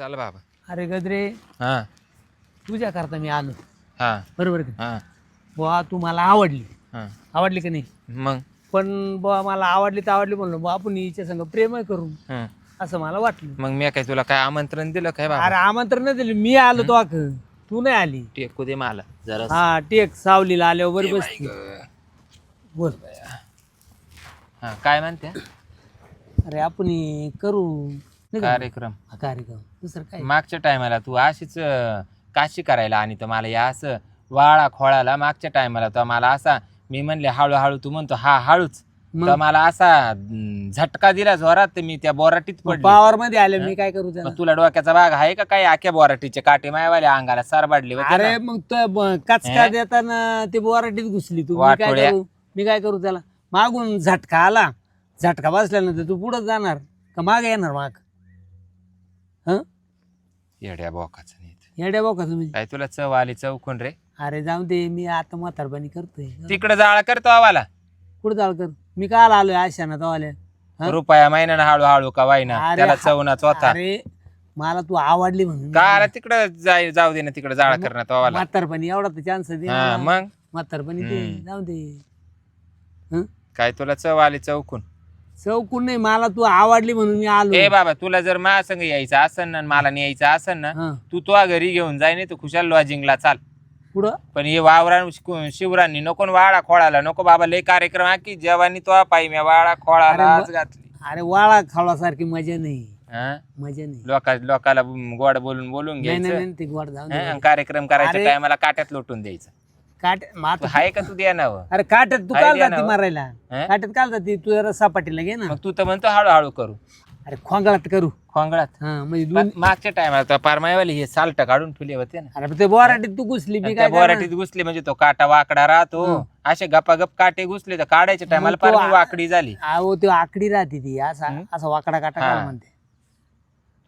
चल बाबा. अरे गजरे हा. तुझ्या करता मी आलो. हा. बरोबर का? हा. बुवा तू मला आवडली. हा. आवडली का नाही? मग? पण बुवा मला आवडली तर आवडली म्हणलो बुवा आपण हिच्या संग प्रेम करू. हं. असं मला वाटलं. मग मी काय तुला काय आमंत्रण दिलं काय अरे आमंत्रण नाही दिलं मी आलो तो आख तू नाही आली. टेकू दे मला जरा. हा टेक. सावलीला आल्यावर बरी बसती. बोल. हा काय म्हणते? अरे आपण हे करू. नाही का? कार्यक्रम. हा, कार्यक्रम. दुसरं काय? मागच्या टायमाला तू अशीच अं, काशी करायला आणि तर मला या असं वाळा खोळाला मागच्या टायमाला तर मला असा मी म्हणले हळूहळू तू म्हणतो हा हळूच. मग? तर मला असा अं, झटका दिला जोरात तर मी त्या बोराटीत पडली. पावर मध्ये आले मी काय करू त्याला तुला डोक्याचा भाग आहे का काय आख्या बोराटीचे? काटे मायवाल्या अंगाला सरबाडले होते अरे? मग तो ब- कचका देताना ते बोराटीत घुसली. तू मी काय वाटोळ्या. करू? मी काय करू त्याला? मागून झटका आला. झटका बसल्यानंतर तू पुढे जाणार का मागे येणार माग? हं? येड्या बोकाचं नाही. येड्या बघा तुम्ही काय तुला चव आली चौकून रे? अरे जाऊ दे मी आता म्हातारपणी करतोय. तिकडे जाळा करतो आवाला. कुठं चाल कर? मी काल आलोय आशाना तो आल्या. हं? रुपया महिन्यानं हळूहळू का वाईना? अरे त्याला हा- चवनाच होता. अरे मला तू आवडली म्हणून. आला तिकडे जाय जाऊ दे ना तिकडे जाळा करणार तो आवाला. म्हातारपणी एवढा तर चान्स दे हा. मग? म्हातारपणी ते हम्म. जाऊ दे. हं? काय तुला चव आली चौकून चौकून नाही मला तू आवडली म्हणून मी आलो ए बाबा तुला जर माझ्या संग यायचं असन ना आणि मला न्यायचं असन ना हं. तू तुझ्या घरी घेऊन जाय नाही तू खुशाल लॉजिंगला चाल पुढं पण हे वावरा शिवरांनी नको न वाळा खोळाला नको बाबा लय कार्यक्रम आहे की जेव्हानी तो पायी मी वाळा खोळाला अरे आज घातली अरे वाळा खावल्यासारखी मजा नाही हा? मजा नाही लोका लोकाला गोड बोलून बोलून नाही नाही घ्यायचं नाही, ते गोड जाऊन हं? दे. आणि कार्यक्रम करायच्या अरे- टायमाला काट्यात लोटून द्यायचं काट मग तू आता- हाय का तू द्या ना अरे काट्यात तू काल जाती मारायला. हं? काट्यात काल जाती तू जरा सपाटीला घे ना. मग तू तर म्हणतो हळूहळू करू. अरे खोंगळात करू. खोंगळात? हा म्हणजे दोन मागच्या टायमाला पारमायवाली हे साल्ट काढून ठेवले होते ना. अरे ते बोराटीत तू घुसली मी आणि काय बोराटीत घुसले म्हणजे तो काटा वाकडा राहतो. हं. असे गपागप काटे घुसले तर काढायच्या टायमाला मग तो पार आ- वाकडी झाली. अहो ते आकडी राहते ती. असा हं? असा वाकडा काटा हा. काय म्हणते.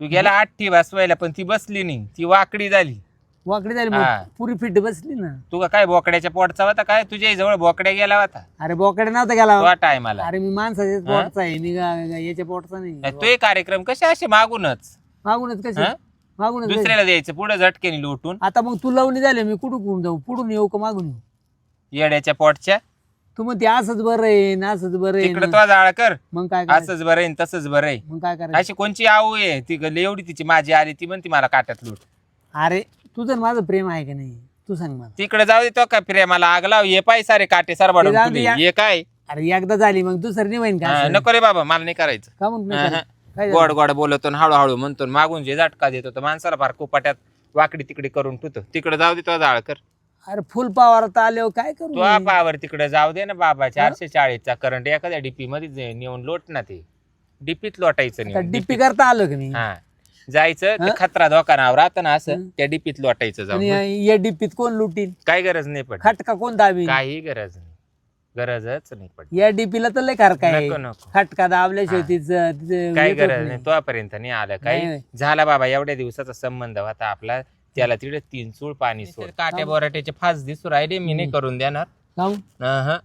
तू गेला आठठी बसवायला पण ती बसली नाही. ती वाकडी झाली. वाकडी झाली हा. मग. पुरी फिट बसली ना. तू का काय बोकड्याच्या पोटचा होता काय? तुझ्या जवळ बोकड्या गेला होता. अरे बोकडे नव्हता गेला. तो टायमाला अरे मी माणसाच्या पोटचा आहे. मी गा- गा- याच्या पोटचा नाही. तो कार्यक्रम कसे असे मागूनच. मागूनच हं? मागूनच? दुसऱ्याला द्यायचं पुढे झटकेने लुटून. आता मग तू लावणी झाले मी कुठून कुठून जाऊ? पुढून येऊ का मागून येऊ? येड्याच्या पोटच्या. तू म्हणते असंच बरं आहे ना असंच बरं आहे तिकडे ना. तो जाळ कर. मग काय करायचं? असंच बरं आहे न तसंच बरं आहे. मग काय करायचं? अशी कोणची आऊ आहे? ती ग- एवढी तिची माझी आली ती म्हणती मला काट्यात लूट. अरे तुझं आणि माझं प्रेम आहे का नाही? तू सांग मला. तिकडे जाऊ दे तो काय प्रेमाला आग लाव. ये पाय सारे काटे सरबाडून ते जाऊ दे तुले. या- ये काय? अरे एकदा झाली मग दुसरं नाही होईन का हा, असं? नको रे बाबा मला नाही करायचं. का नाही हा. काय झालं? गोड गोड बोलतो हळूहळू म्हणतो मागून जे झटका देतो तर माणसाला फार कुपाट्यात वाकडी तिकडे करून ठेवतो. तिकडे जाऊ दे तो जाळ कर. अरे फुल पावारात आल्यावर काय करू तो मी? पावर तिकडे जाऊ दे ना बाबा. चारशे चाळीसचा करंट एखाद्या डीपी मध्ये नेऊन लोट ना ते डीपीत लोटायचं आता नाही डिप्पी करता आलो का मी हा. जायचं ते हा? खतरा धोकानावर राहतं ना असं हं. त्या डीपीत लोटायचं आणि जाऊन या डिप्पीत कोण लुटील? काही गरज नाही पड खटका कोण दाबील काही गरज नाही. गरजच नाही पड या डीपीला तर लय खार काय नको नको. खटका दाबल्याशिवाय हा. येत होत गरज नाही. तोपर्यंत नाही आलं. काही नाही. झाला बाबा एवढ्या दिवसाचा संबंध होता आपला. त्याला तिकडे तीन चूळ पाणी सोड. काट्या बोराट्याचे फास दिसू राहिले मी नाही करून देणार? अहं.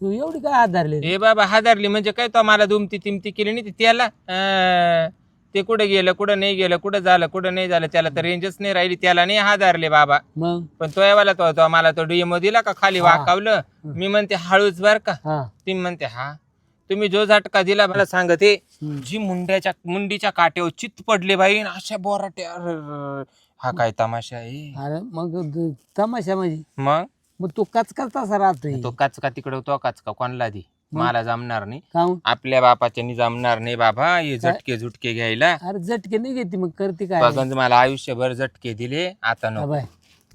तू एवढी काय आधारले ए बाबा हादरली म्हणजे काय तो मला दुमती तिमती केली नाही ती? त्याला अं, ते कुठे गेलं कुठं नाही गेलं कुठं झालं कुठं नाही झालं त्याला तर रेंजच नाही राहिली त्याला नाही हादरले बाबा. मग? पण तो यावाला तो तो मला तो डीएमओ दिला का खाली. वाकावलं. मी म्हणते हळूच बर का. हा. ती म्हणते हा. तुम्ही जो झटका दिला मला सांगते. जी मुंड्याच्या मुंडीच्या काट्यावर चित्त पडले बाई आणि अशा बोराट्या. हा काय तमाशा आहे? अरे मग तमाशा माझी मग? मग तू कचकच तसा राहतोय. तो काचका तिकडे तो काचका कोणला दे? मला जमणार नाही. काहून आपल्या बापाच्यानी जमणार नाही बाबा हे झटके झुटके घ्यायला. अरे झटके नाही घेते मग करते काय? बघन मला आयुष्यभर झटके दिले आता नको. बाय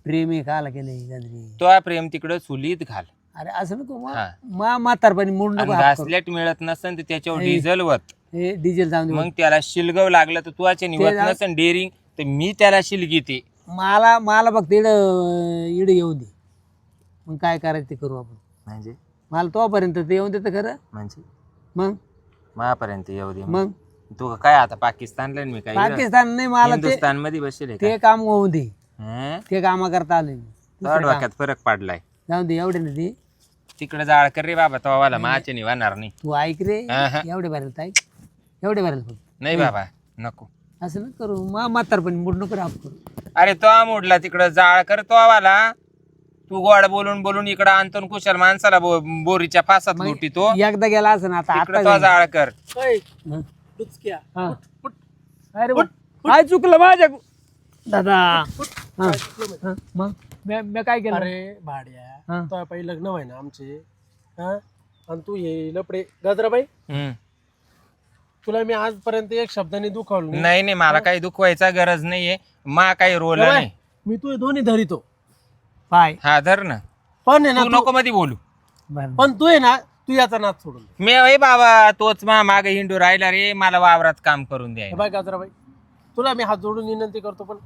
प्रेम आहे काला गजरी तो प्रेम तिकडे चुलीत घाल. अरे असं नको मा- हा. मा म्हातारपणी मोड नको आणि हात करू. घासलेट मिळत नसन तर त्याच्यावर. डिझेल वत. हे डिझेल जाऊन दे. मग त्याला शिलगव लागलं तर तू ते निवत जा- नसन डेअरिंग तर मी त्याला शिलगीते मला मला फक्त इड इड येऊन दे. मग काय करायचं ते करू आपण. म्हणजे? मला तोपर्यंत ते येऊन देतं खरं. म्हणजे? मग? महापर्यंत येऊ दे मग. तू काय आता पाकिस्तानला मी काय पाकिस्तान नाही मला ते हिंदुस्थानमध्ये बसेल ते काम होऊन दे. ते कामा करता आले थोड्या डोक्यात फरक पडलाय. जाऊन दे एवढे ना ते तिकडे जाळ कर रे बाबा तो वाला निवाणार नाही तू ऐक रे. एवढे भरेल ऐक. एवढे भरेल फक्त. नाही बाबा नको. असं ना करू. मा म्हातारपणी मूड नको करू अरे तो मोडला तिकडं जाळ कर तो आवाला तू गोड बोलून बोलून इकडं आणतो आणि कुशल माणसाला बो- बोरीच्या फासात मग लुटी तो एकदा गेला असं ना आता इकडं आता तो जाईल. जाळ कर. डुचक्या हा. उठ, उठ. अरे वा. काय चुकलं माझ्या दादा हं. हं. मग मी मी काय केलं अरे भाड्या. तो पहिले लग्न व्हाय ना आमचे हा आणि तू ये लपडे गजराबाई हम्म. तुला मी आजपर्यंत एक शब्दाने दुखावलं नाही. नाही नाही मला काही दुखवायचा गरज नाहीये मा काही रोल नाही मी तू दोन्ही धरितो पाय. हा धर ना. पण आहे ना तू तू- नको मध्ये बोलू. बरं. पण तू आहे ना तू याचा नाच सोडून दे. मी ए बाबा तोच मा मागे हिंडू राहिला रे मला वावरात काम करून द्याय हे बाय गजराबाई तुला मी हात जोडून विनंती करतो पण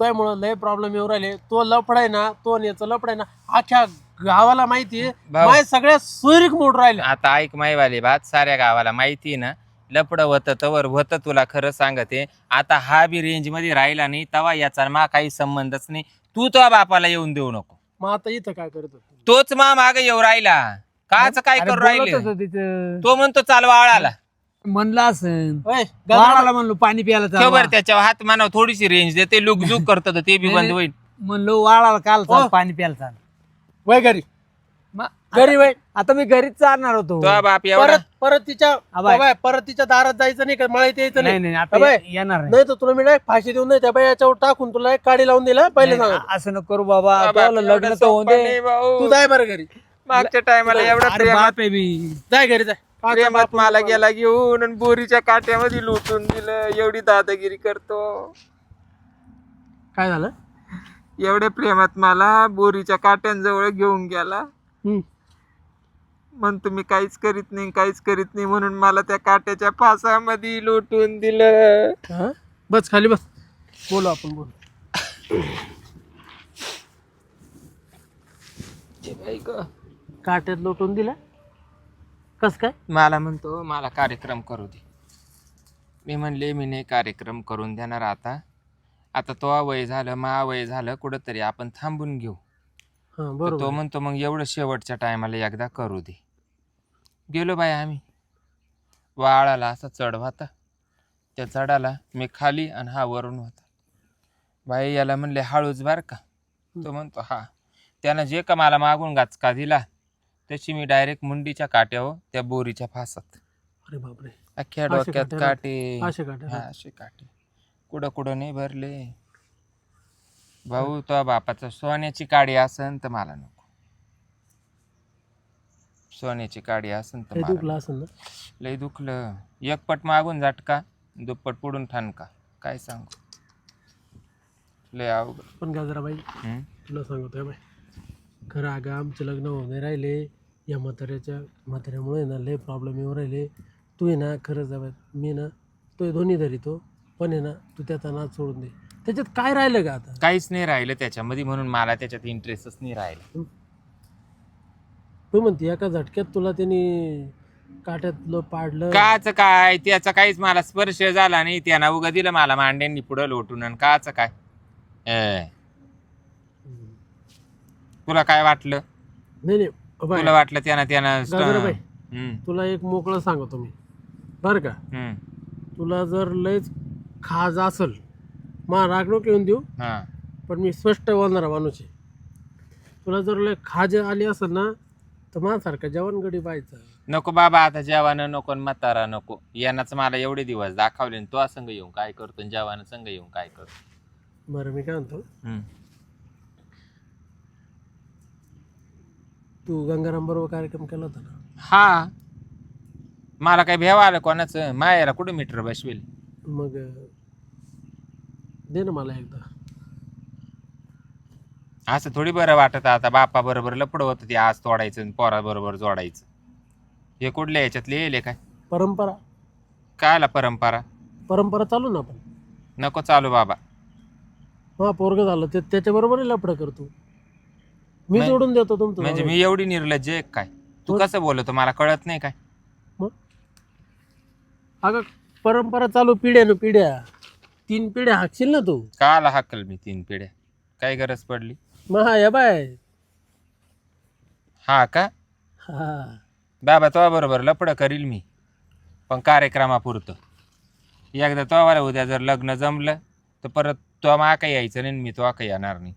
तोयमुळं लय प्रॉब्लेम येऊ राहिले. तो लफडाय ना तो याचं लफडाय ना अख्ख्या गावाला माहितीये भाऊ. माय सगळ्या सोयरीक मोड राहिल्या आता ऐक माईवाले बात साऱ्या गावाला माहिती आहे ना लपड होतं तवर होतं तुला खरं सांगते. आता हा बी रेंजमध्ये राहिला नाही तवा याचा मा काही संबंधच नाही. तू तो बापाला येऊन देऊ नको. मग आता इथं काय करत? होतो तोच मा मागे येऊ राहिला. काच काय अरे करू बोलत राहिले? होतो तिथं तो म्हणतो चालवा आळाला म्हणलं असं. ओय, बाळाला म्हणलो पाणी प्यायला चालवा. खबर त्याच्यावर हात मानव थोडीशी रेंज देते लुकझुक करत ते बी बंद होईल. म्हणलो वाळाला काल चाल हो. पाणी प्यायला चाल. वय घरी. घरी वय आता मी घरीच चालणार होतो. तो बाप एवढा. परत परत तिच्या परत तिच्या दारात जायचं नाही का मळायत यायचं नाही नाही. नाही आता अबाय. येणार नाही. नाही तर तुला मी डायरेक्ट फाशी देऊन नाही त्या बाई याच्यावर टाकून तुला एक काडी लावून दिला पहिले नाही, असं नको करू बाबा बाप, तुला एवढं लग्न तर होऊ सोपं दे. नाही भाऊ. तू जाय बरं घरी. मागच्या टायमाला एवढा अरे प्रेमात बाप आहे मी. जाय घरी जाय. पाच प्रेमात मला गेला घेऊन आणि बोरीच्या काट्यामध्ये लुटून दिलं. एवढी दादागिरी करतो. काय झालं? एवढ्या प्रेमात मला बोरीच्या काट्यांजवळ घेऊन गेला. हम्म. म्हणतो मी काहीच करीत नाही काहीच करीत नाही म्हणून मला त्या काट्याच्या फासामध्ये लुटून दिलं. हा? बस खाली बस. बोलू आपण बोलू. काट्यात लोटून दिला? कस काय? मला म्हणतो मला कार्यक्रम करू दे. मी म्हणले मी नाही कार्यक्रम करून देणार आता. आता तो वय झालं मा वय झालं कुठंतरी आपण थांबून घेऊ. हा तर बरोबर. तो म्हणतो मग एवढं शेवटच्या टायमाला एकदा करू दे. गेलो बाय आम्ही. वाळाला असा चढ होता त्या चढाला मी खाली आणि हा वरून होता. बाई याला म्हणले हळूच बार का? तो म्हणतो हा. त्यानं जे का मला मागून गाचका दिला तशी मी डायरेक्ट मुंडीच्या काट्यावर त्या बोरीच्या फासात. अरे बापरे. अख्ख्या असे डोक्यात काटे काटे. असे काटे हा असे काटे. कुठं कुठं नाही भरले. भाऊ तो बापाचं सोन्याची काडी असन तर मला नको. सोन्याची काडी असन तर मला दुखलं असेल ना? नको. लय दुखलं. एक पट मागून झटका दुप्पट पुढून ठाणका. काय सांगू? लय अवघड. पण गाजराबाई हम्म? तुला सांगतोय बाई. खरं अगं आमचे लग्न होऊन राहिले. या म्हाताऱ्याच्या म्हाताऱ्यामुळे ना लय प्रॉब्लेम येऊ राहिले. तू आहे ना खरं जावं मी ना तो दोन्ही धरितो पण आहे ना तू त्याचा नाच सोडून दे. त्याच्यात काय राहिलं का आता? काहीच नाही राहिलं त्याच्यामध्ये म्हणून मला त्याच्यात इंटरेस्टच नाही राहिला. तू म्हणते एका झटक्यात तुला त्यांनी काट्यातलं पाडलं. काच काय? त्याचा काहीच मला स्पर्श झाला नाही. त्यानं उगा दिलं मला मांड्यांनी पुढं लोटून आणि काच काय? ए. तुला काय वाटलं? नाही नाही बाय तुला वाटलं त्यानं त्यानं गाजराबाई. हम्म, तुला एक मोकळं सांगतो मी. बरं का? हम्म, तुला जर लयच खाज असल मा राग नको येऊन देऊ. हा. पण मी स्पष्ट बोलणारा माणूस आहे. तुला जर लय खाज आली असेल ना तर माझ्यासारखा जवान गडी पाहायचा. नको बाबा आता जेवानं नको आणि म्हातारा नको. यानाच मला एवढे दिवस दाखवले आणि तो संघ येऊन काय करतो जेवानं संघ येऊन काय करतो? बरं मी काय म्हणतो? हम्म. तू गंगाराम बरोबर कार्यक्रम केला होता ना? हा. मला काय भेवा आलं कोणाचं? मायाला कुठे मीटर बसवेल? मग अं, दे ना मला एकदा. असं थोडी बरं वाटत आता. बापा बरोबर लपड होतं ते आज तोडायचं आणि पोरा बरोबर जोडायचं. हे कुठल्या याच्यातले येईल काय परंपरा. कायला परंपरा? परंपरा चालू ना आपण नको चालू बाबा. हा पोरग झालं. ते त्याच्याबरोबर लपडं करतो. मी नाही. जोडून देतो तुमचं म्हणजे मी एवढी निर्लज्ज आहे काय? तू हो. कसं बोलतो? मला कळत नाही काय. अगं परंपरा चालू पिढ्यानं पिढ्या तीन पिढ्या हाकशील ना तू? काला हाकल मी तीन पिढ्या. काय गरज पडली? मग हा या बाय. हा का? हा. बाबा तो बरोबर लपड करील मी पण कार्यक्रमापुरतं. एकदा तोवाला उद्या जर लग्न जमलं तर परत तो मा काही यायचं नाही आणि मी तो काही येणार नाही.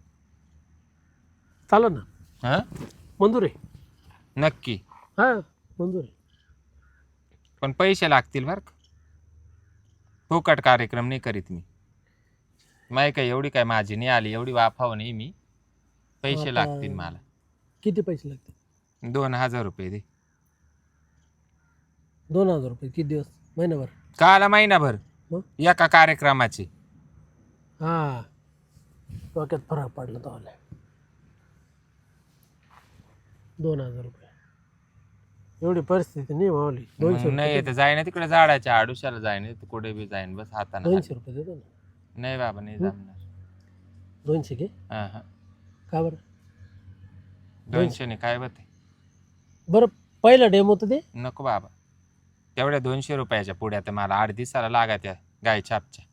चालेल ना. हां? मंजूर आहे. नक्की. हा मंजूर आहे. पण पैसे लागतील बरं का? फुकट कार्यक्रम नाही करीत मी. माही काय एवढी काय माझी नाही आली एवढी वाफाव नाही मी. पैसे लागतील मला. किती पैसे लागतील? दोन हजार रुपये दे. दोन हजार रुपये किती दिवस? महिनाभर? काला महिनाभर. मग? एका कार्यक्रमाची. हा. डोक्यात फरक पडला तो आला दोन हजार रुपये. एवढी परिस्थिती नाही मावली. दोनशे मग नाही रुपये तर जाईन तिकडे झाडाच्या आडुशाला जाईन कुठे बी जाईन बस हाताने दोनशे रुपये देतो ना. नाही बाबा नाही जमणार. दोनशे घे. हा हा. का बरं? दोनशे ने काय होते बरं पहिला डेमो तर दे. नको बाबा. तेवढ्या दोनशे रुपयाच्या पुढ्या तर मला आठ दिवसाला लागा त्या गाय छापच्या.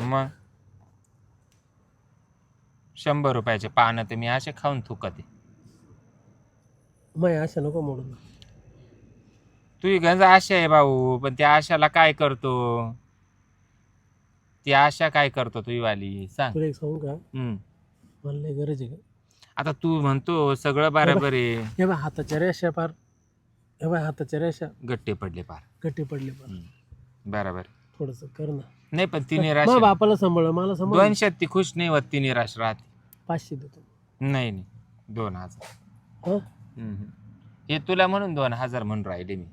मग? शंभर रुपयाचे पानं तर मी असे खाऊन थुकते. माय अशा नको मोडून तुझी गंज आशा आहे भाऊ पण त्या आशाला काय करतो? ती आशा काय करतो तुझी वाली सांग. तुला एक सांगू का? हम्म. मला लय गरज आहे का आता तू म्हणतो सगळं बरोबर आहे. हे बाय हाताच्या रेषा पार. हे बाय हाताच्या रेषा. गट्टे पडले पार. गट्टी पडली पार. हम्म. बरोबर. थोडस कर ना. नाही पण ती निराश बापाला सांभाळ मला सांभाळ. दोनशेत ती खुश नाही होत ती निराश राहते. पाचशे देतो. नाही नाही. दोन हजार. हा. हे तुला म्हणून दोन हजार म्हणून राहिले मी.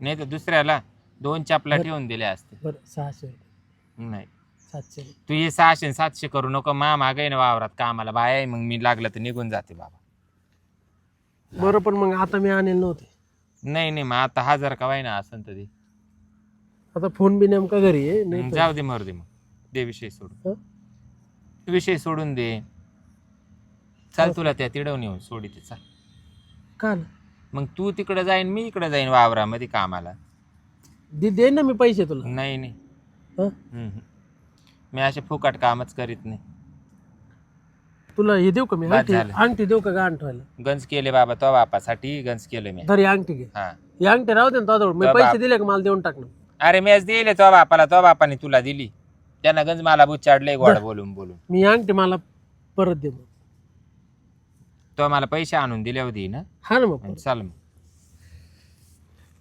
नाही तर दुसऱ्याला दोन चपला. ठेवून दिल्या असते. बरं सहाशे नाही. सातशे तू हे सहाशे आणि सातशे करू नको. मा मागे ना वावरात कामाला. बाय आहे, मग मी लागलं तर निघून जाते बाबा. बरं पण मग आता मी आणेल नव्हते. नाही नाही मग आता हजार का ना असं तर दे. आता फोन बी नेमका घरी आहे नाही मग तर- जाऊ दे मरू दे मग. दे विषय सोडून. हं? विषय सोडून दे. चाल तुला त्या तिडवून येऊन सोडी ते चाल. का ना? मग तू तिकडे जाईन मी इकडे जाईन वावरामध्ये कामाला. दे दे ना मी पैसे तुला. नाही नाही. हं? हम्म. मी असे फुकट कामच करीत नाही. तुला हे देऊ का मी? अंगठी झालं. अंगठी देऊ का गाण ठेवायला गंज केले बाबा तो बापासाठी गंज केलं मी. तरी अंगठी घे. हा. ही अंगठी राहू दे ना तुझ्याजवळ मी तो पैसे. दिले का मला देऊन टाक ना? अरे मी आज दिले तो बापाला तो बापाने तुला दिली. त्यांना गंज मला बुच्चाडले गोड. बोलून बोलून. मी अंगठी मला परत दे मग. तो मला पैसे आणून दिले होती ना. हा ना मग. चल मग.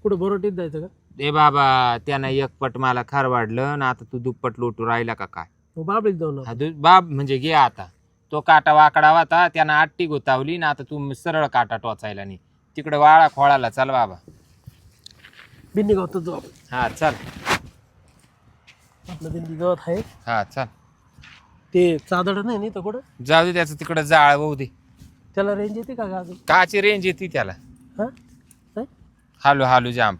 कुठं बरोटीत जायचं का? ए बाबा त्यानं एक पट मला खार वाढलं ना आता तू दुप्पट लोटू राहिला का काय? मग बाबळीत जाऊ ना हा दु- बाब म्हणजे घे आता. तो काटा वाकडा होता त्यानं आट्टी गुतावली ना आता तू सरळ काटा टोचायला नाही तिकडे वाळा खोळाला चल बाबा. बिंदी गावात जाऊ आपण. हा चल. आपलं बिंदी गावात आहे. हा चल. ते चादड नाही नाही तर कुठं? जाऊ दे त्याचं तिकडं जाळ होऊ दे. त्याला रेंज येते का अजून काची रेंज येते त्याला. हा? नाही? हालू हालू जाम.